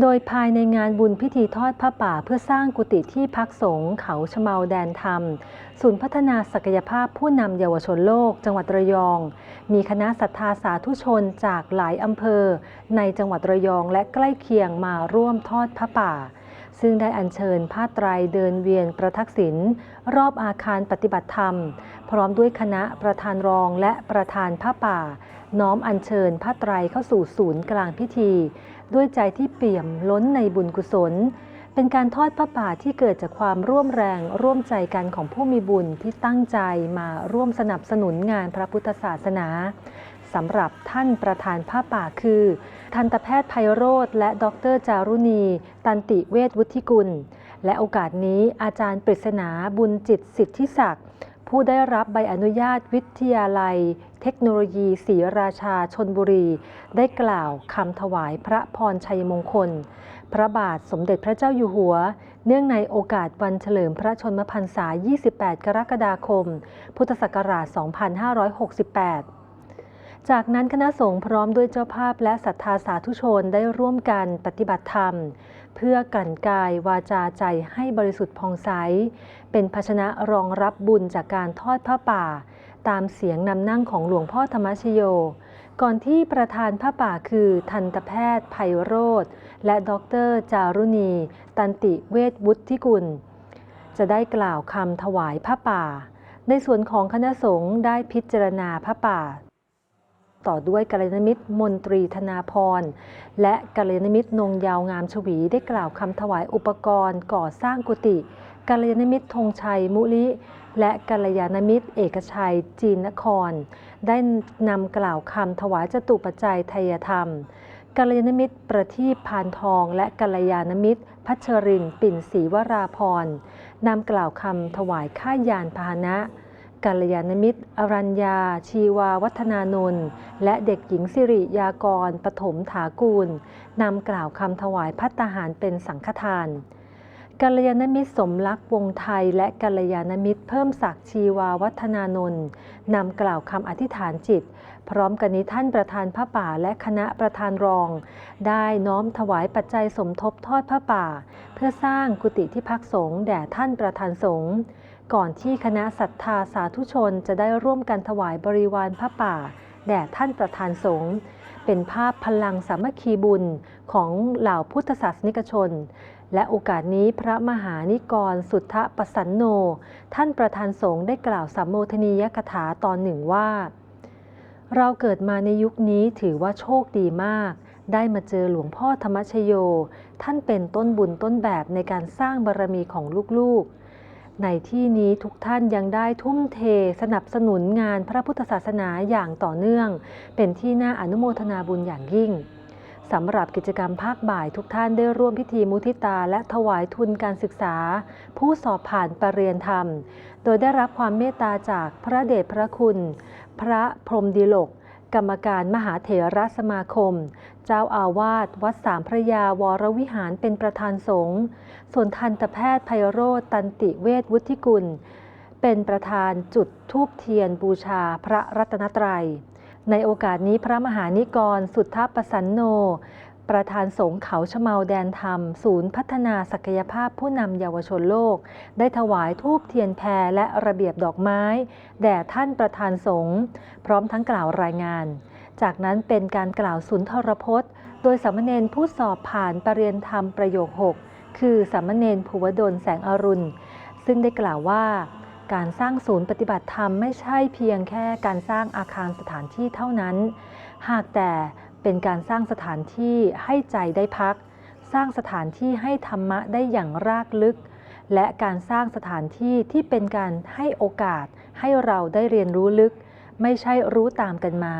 โดยภายในงานบุญพิธีทอดผ้าป่าเพื่อสร้างกุฏิที่พักสงฆ์เขาชเมาแดนธรรม ศูนย์พัฒนาศักยภาพผู้นำเยาวชนโลก จังหวัดระยอง มีคณะศรัทธาสาธุชนจากหลายอำเภอ ในจังหวัดระยองและใกล้เคียงมาร่วมทอดผ้าป่า ซึ่งได้อัญเชิญผ้าไตรเดินเวียนประทักษิณรอบอาคารปฏิบัติธรรม พร้อมด้วยคณะประธานรองและประธานผ้าป่า น้อมอัญเชิญผ้าไตรเข้าสู่ศูนย์กลางพิธี ด้วยใจที่เปี่ยมล้นในบุญกุศล เป็นการทอดผ้าป่าที่เกิดจากความร่วมแรงร่วมใจกันของผู้มีบุญที่ตั้งใจมาร่วมสนับสนุนงานพระพุทธศาสนาสำหรับท่านประธานผ้าป่าคือ ทันตแพทย์ไพโรธและดรจารุณี ตันติเวชวุฒิกุล และโอกาสนี้อาจารย์ปริศนาบุญจิตสิทธิศักดิ์ผู้ได้รับใบอนุญาตวิทยาลัย เทคโนโลยีศรีราชาชนบุรี ได้กล่าวคำถวายพระพรชัยมงคล พระบาทสมเด็จพระเจ้าอยู่หัว เนื่องในโอกาสวันเฉลิมพระชนมพรรษา 28 กรกฎาคม พุทธศักราช 2568จากนั้นคณะสงฆ์พร้อมด้วยเจ้าภาพและศรัทธาสาธุชนได้ร่วมกันปฏิบัติธรรม เพื่อกลั่นกายวาจาใจให้บริสุทธิ์ผ่องใส เป็นภาชนะรองรับบุญจากการทอดผ้าป่า ตามเสียงนำนั่งของหลวงพ่อธรรมชโย ก่อนที่ประธานผ้าป่าคือทันตแพทย์ไพโรธและดรจารุณี ตันติเวชวุฒิกุล จะได้กล่าวคำถวายผ้าป่า ในส่วนของคณะสงฆ์ได้พิจารณาผ้าป่า ต่อด้วยกัลยาณมิตรมนตรีธนาพร และกัลยาณมิตรนงยาวงามชวีได้กล่าวคำถวายอุปกรณ์ก่อสร้างกุฏิ กัลยาณมิตรธงชัยมุลิ และกัลยาณมิตรเอกชัยจีนนคร ได้นำกล่าวคำถวายจตุปัจจัยไทยธรรมกัลยาณมิตรประทีปพานทอง และกัลยาณมิตรพัชริน ปิ่นศรีวราพรนำกล่าวคำถวายค่ายานพาหนะกัลยาณมิตร อรัญญา ชีวาวัฒนานนท์และเด็กหญิงสิริยากรปฐมถากูลนำกล่าวคำถวายพัตตาหารเป็นสังฆทาน กัลยาณมิตรสมรักวงไทย และกัลยาณมิตรเพิ่มศักดิ์ชีวาวัฒนานนท์นำกล่าวคำอธิษฐานจิต พร้อมกันนี้ท่านประธานพระป่าและคณะประธานรอง ได้น้อมถวายปัจจัยสมทบทอดพระป่า เพื่อสร้างกุฏิที่พักสงฆ์แด่ท่านประธานสงฆ์ก่อนที่คณะศรัทธาสาธุชนจะได้ร่วมกันถวายบริวารพระป่า แด่ท่านประธานสงฆ์เป็นภาพพลังสามัคคีบุญของเหล่าพุทธศาสนิกชน และโอกาสนี้พระมหานิกรสุทธปสันโน ท่านประธานสงฆ์ได้กล่าวสัมโมทนียกถาตอนหนึ่งว่า เราเกิดมาในยุคนี้ถือว่าโชคดีมาก ได้มาเจอหลวงพ่อธรรมชโย ท่านเป็นต้นบุญต้นแบบในการสร้างบารรมีของลูกๆในที่นี้ทุกท่านยังได้ทุ่มเทสนับสนุนงานพระพุทธศาสนาอย่างต่อเนื่อง เป็นที่น่าอนุโมทนาบุญอย่างยิ่ง สำหรับกิจกรรมภาคบ่ายทุกท่านได้ร่วมพิธีมุทิตาและถวายทุนการศึกษา ผู้สอบผ่านปรริญญธรรม โดยได้รับความเมตตาจากพระเดชพระคุณ พระพรมดิลก กรรมการมหาเถรสมาคม เจ้าอาวาสวัดสามพระยาวรวิหารเป็นประธานสงฆ์ส่วนทันตแพทย์ไพโรธตันติเวชวุฒิกุล เป็นประธานจุดทูบเทียนบูชาพระรัตนตรัย ในโอกาสนี้พระมหานิกร สุทธปสันโน ประธานสงฆ์เขาชเมาแดนธรรม ศูนย์พัฒนาศักยภาพผู้นำเยาวชนโลก ได้ถวายทูบเทียนแพรและระเบียบดอกไม้ แด่ท่านประธานสงฆ์พร้อมทั้งกล่าวรายงาน จากนั้นเป็นการกล่าวสุนทรพจน์ โดยสามเณรผู้สอบผ่านปรริญญาธรรมประโยค 6 คือสามเณรภูวดลแสงอรุณ ซึ่งได้กล่าวว่า การสร้างศูนย์ปฏิบัติธรรมไม่ใช่เพียงแค่การสร้างอาคารสถานที่เท่านั้น หากแต่เป็นการสร้างสถานที่ให้ใจได้พัก สร้างสถานที่ให้ธรรมะได้อย่างรากลึก และการสร้างสถานที่ที่เป็นการให้โอกาส ให้เราได้เรียนรู้ลึก ไม่ใช่รู้ตามกันมา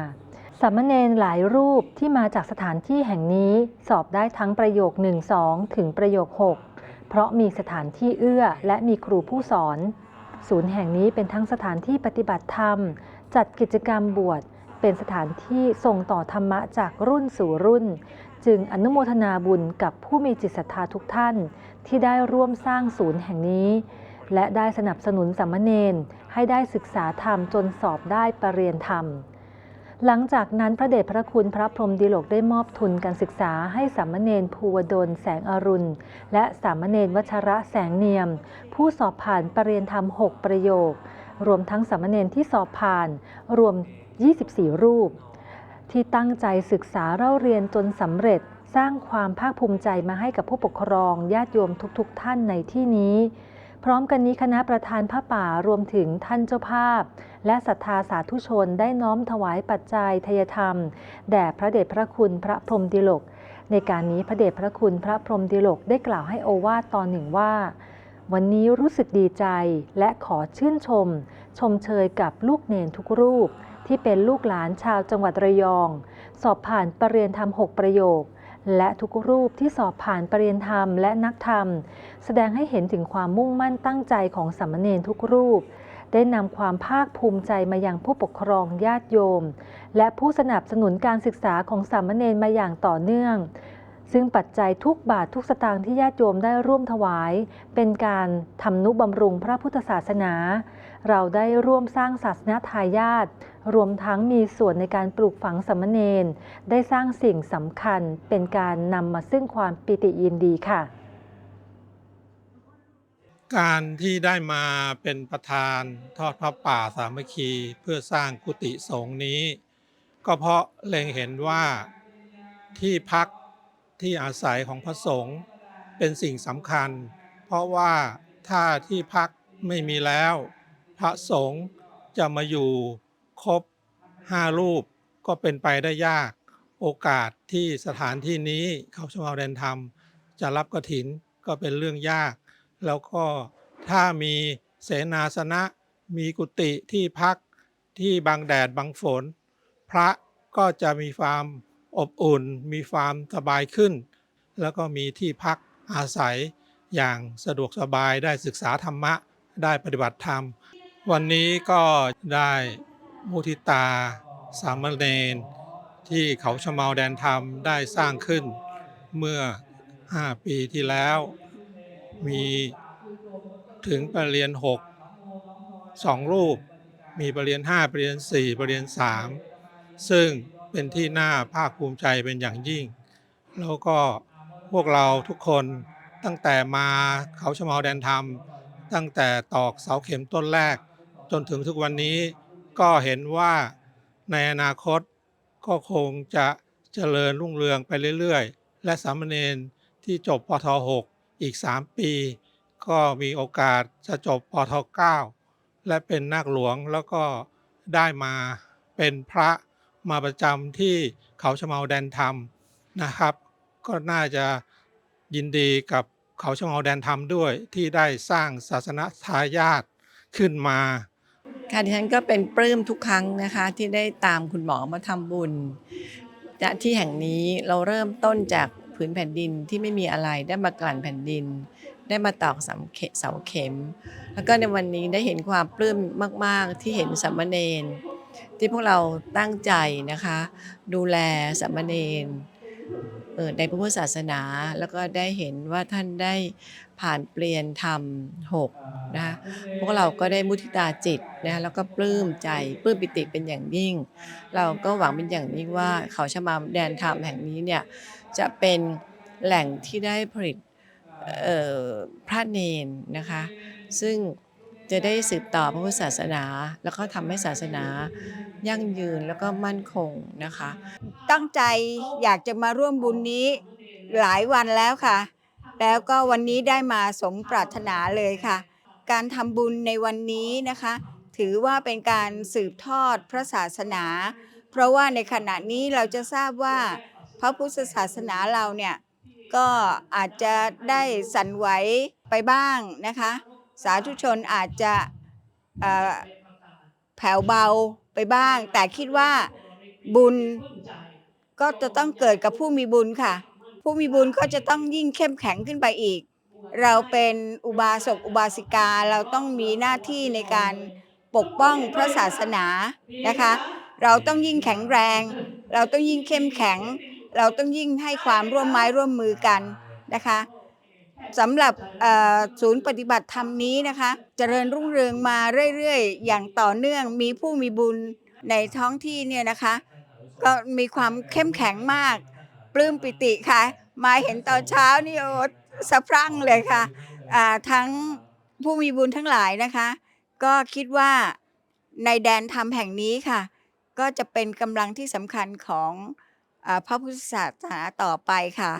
สามเณรหลายรูปที่มาจากสถานที่แห่งนี้สอบได้ทั้งประโยค 1-2 ถึงประโยค 6 เพราะมีสถานที่เอื้อและมีครูผู้สอน ศูนย์แห่งนี้เป็นทั้งสถานที่ปฏิบัติธรรม จัดกิจกรรมบวช เป็นสถานที่ส่งต่อธรรมะจากรุ่นสู่รุ่น จึงอนุโมทนาบุญกับผู้มีจิตศรัทธาทุกท่าน ที่ได้ร่วมสร้างศูนย์แห่งนี้ และได้สนับสนุนสัมมเนนให้ได้ศึกษาธรรมจนสอบได้ปรริญญาธรรม หลังจากนั้นพระเดชพระคุณพระพรหมดิโลกได้มอบทุนการศึกษาให้สามเณรภูวดลแสงอรุณ และสามเณรวัชระแสงเนียม ผู้สอบผ่านปรริญญาธรรม 6 ประโยค รวมทั้งสามเณรที่สอบผ่านรวม 24 รูป ที่ตั้งใจศึกษาเล่าเรียนจนสำเร็จสร้างความภาคภูมิใจมาให้กับผู้ปกครองญาติโยมทุกๆทท่านในที่นี้ พร้อมกันนี้คณะประธานพระป่ารวมถึงท่านเจ้าภาพ และศรัทธาสาธุชนได้น้อมถวายปัจจัยทยธรรม แด่พระเดชพระคุณพระพรหมดิลก ในการนี้พระเดชพระคุณพระพรหมดิลกได้กล่าวให้โอวาทตอนหนึ่งว่า วันนี้รู้สึกดีใจและขอชื่นชม ชมเชยกับลูกเนนทุกรูป ที่เป็นลูกหลานชาวจังหวัดระยอง สอบผ่านปรริญญาธรรม6ประโยค และทุกรูปที่สอบผ่านปรริญญาธรรมและนักธรรม แสดงให้เห็นถึงความมุ่งมั่นตั้งใจของสามเณรทุกรูป ได้นำความภาคภูมิใจมาอยังผู้ปกครองญาติโยม และผู้สนับสนุนการศึกษาของสามเณรมาอย่างต่อเนื่อง ซึ่งปัจจัยทุกบาททุกสตางค์ที่ญาติโยมได้ร่วมถวาย เป็นการทำนุบำรุงพระพุทธศาสนา เราได้ร่วมสร้างศาสนาทายาท รวมทั้งมีส่วนในการปลูกฝังสามเณรได้สร้างสิ่งสำคัญเป็นการนำมาซึ่งความปิติยินดีค่ะ การที่ได้มาเป็นประธานทอดพระป่าสามัคคีเพื่อสร้างกุฏิสงฆ์นี้ ก็เพราะเล็งเห็นว่าที่พักที่อาศัยของพระสงฆ์เป็นสิ่งสำคัญ เพราะว่าถ้าที่พักไม่มีแล้ว พระสงฆ์จะมาอยู่ ครบห้ารูปก็เป็นไปได้ยาก โอกาสที่สถานที่นี้เขาชมเอาแดนธรรม จะรับกระถินก็เป็นเรื่องยาก แล้วก็ถ้ามีเสนาสนะ มีกุฏิที่พักที่บังแดดบังฝน พระก็จะมีความอบอุ่น มีความสบายขึ้น แล้วก็มีที่พักอาศัยอย่างสะดวกสบายได้ศึกษาธรรมะได้ปฏิบัติธรรม วันนี้ก็ได้ มุทิตา สามเณรที่เขาชะเมาแดนธรรมได้สร้างขึ้น เมื่อ 5 ปีที่แล้ว มีถึงประเรียนหกสองรูป มีประเรียนห้าประเรียนสี่ประเรียนสามซึ่งเป็นที่น่าภาคภูมิใจเป็นอย่างยิ่ง แล้วก็พวกเราทุกคนตั้งแต่มาเขาชะเมาแดนธรรม ตั้งแต่ตอกเสาเข็มต้นแรก จนถึงทุกวันนี้ ก็เห็นว่าในอนาคตก็คงจะเจริญรุ่งเรืองไปเรื่อยๆ และสามเณรที่จบปท6อีก 3 ปี ก็มีโอกาสจะจบปท9และเป็นนาคหลวงแล้วก็ได้มาเป็นพระมาประจำที่เขาชะเมาแดนธรรมนะครับ ก็น่าจะยินดีกับเขาชะเมาแดนธรรมด้วยที่ได้สร้างศาสนทายาทขึ้นมา ค่ะดิฉันก็เป็นปลื้มทุกครั้งนะคะที่ได้ตามคุณหมอมาทำบุญณที่แห่งนี้เราเริ่มต้นจากผืนแผ่นดินที่ไม่มีอะไรได้มากลั่นแผ่นดิน ได้มาตอกสาเเสาเข็ม แล้วก็ในวันนี้ได้เห็นความปลื้มมาก ๆ ที่เห็นสามมเณรที่พวกเราตั้งใจนะคะ ดูแลสามเณรเอ่อ ในพระพุทธศาสนา แล้วก็ได้เห็นว่าท่านได้ผ่านเปลี่ยนธรรมหกนะคะพวกเราก็ได้มุทิตาจิตนะแล้วก็ปลื้มใจปลื้มปิติเป็นอย่างยิ่ง เราก็หวังเป็นอย่างยิ่งว่าเขาชะมาแดนธรรมแห่งนี้เนี่ยจะเป็นแหล่งที่ได้ผลิตพระเนนนะคะ ซึ่ง จะได้สืบต่อพระพุทธศาสนา แล้วก็ทำให้ศาสนายั่งยืนแล้วก็มั่นคงนะคะ ตั้งใจอยากจะมาร่วมบุญนี้หลายวันแล้วค่ะ แล้วก็วันนี้ได้มาสมปรารถนาเลยค่ะ การทำบุญในวันนี้นะคะ ถือว่าเป็นการสืบทอดพระศาสนา เพราะว่าในขณะนี้เราจะทราบว่าพระพุทธศาสนาเราเนี่ยก็อาจจะได้สั่นไหวไปบ้างนะคะ สาธุชนอาจจะแผ่วเบาไปบ้าง แต่คิดว่าบุญก็จะต้องเกิดกับผู้มีบุญค่ะ ผู้มีบุญก็จะต้องยิ่งเข้มแข็งขึ้นไปอีก เราเป็นอุบาสกอุบาสิกาเราต้องมีหน้าที่ในการปกป้องพระศาสนานะคะ เราต้องยิ่งแข็งแรง เราต้องยิ่งเข้มแข็ง เราต้องยิ่งให้ความร่วมไม้ร่วมมือกันนะคะ สำหรับศูนย์ปฏิบัติธรรมนี้นะคะ เจริญรุ่งเรืองมาเรื่อยๆ อย่างต่อเนื่องมีผู้มีบุญในท้องที่เนี่ยนะคะ ก็มีความเข้มแข็งมาก ปลื้มปิติค่ะ มาเห็นตอนเช้านี่โอ้สะพรั่งเลยค่ะทั้งผู้มีบุญทั้งหลายนะคะ ก็คิดว่าในแดนธรรมแห่งนี้ค่ะ ก็จะเป็นกำลังที่สำคัญของอพระพุทธศาสนาต่อไปค่ะ